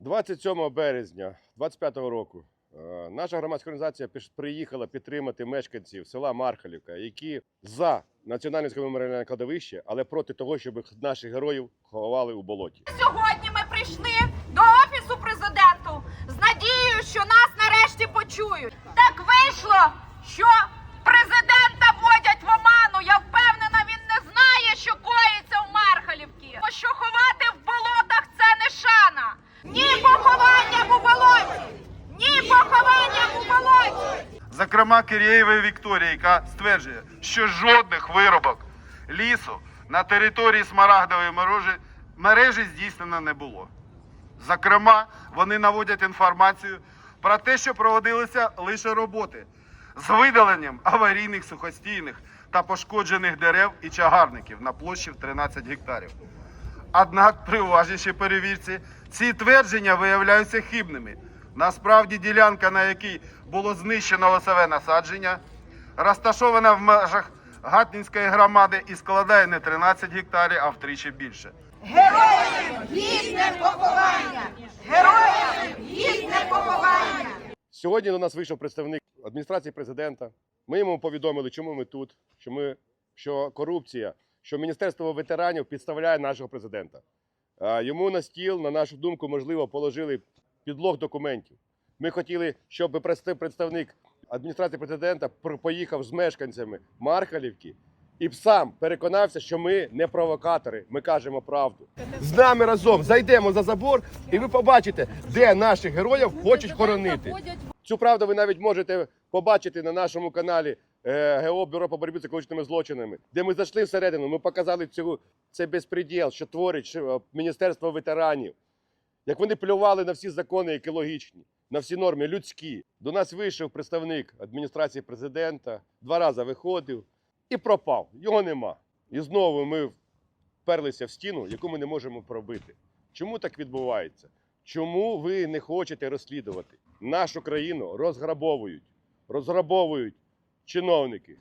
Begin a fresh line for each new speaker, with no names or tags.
27 березня 25 року е, наша громадська організація приїхала підтримати мешканців села Мархалівка, які за національне меморіальне кладовище, але проти того, щоб наших героїв ховали у болоті.
Сьогодні ми прийшли до офісу президенту з надією, що нас нарешті почують. Так вийшло, що президента вводять в оману. Я впевнена, він не знає, що коїться в Мархалівці. Бо Що ховати в болотах це не шана. Ні похованням у болоті! Ні похованням у болоті!
Зокрема, Кирєєва Вікторія, яка стверджує, що жодних виробок лісу на території Смарагдової мережі, мережі здійснено не було. Зокрема, вони наводять інформацію про те, що проводилися лише роботи з видаленням аварійних сухостійних та пошкоджених дерев і чагарників на площі в 13 гектарів. Однак при уважнішій перевірці ці твердження виявляються хибними. Насправді ділянка, на якій було знищено лісове насадження, розташована в межах Гатнінської громади і складає не 13 гектарів, а втричі більше.
Героям гідне поховання! Героям гідне поховання!
Сьогодні до нас вийшов представник адміністрації президента. Ми йому повідомили, чому ми тут, що ми що корупція, що Міністерство ветеранів підставляє нашого президента. Йому на стіл, на нашу думку, можливо, положили підлог документів. Ми хотіли, щоб представник адміністрації президента поїхав з мешканцями Мархалівки і сам переконався, що ми не провокатори, ми кажемо правду. З нами разом зайдемо за забор, і ви побачите, де наших героїв хочуть хоронити. Цю правду ви навіть можете побачити на нашому каналі е, ГО Бюро по боротьбі з екологічними злочинами, де ми зайшли всередину. Ми показали цю це безпреділ, що творить е, Міністерство ветеранів. Як вони плювали на всі закони екологічні, на всі норми людські. До нас вийшов представник адміністрації президента, два рази виходив і пропав. Його нема. І знову ми вперлися в стіну, яку ми не можемо пробити. Чому так відбувається? Чому ви не хочете розслідувати? Нашу країну розграбовують, розграбовують чиновники,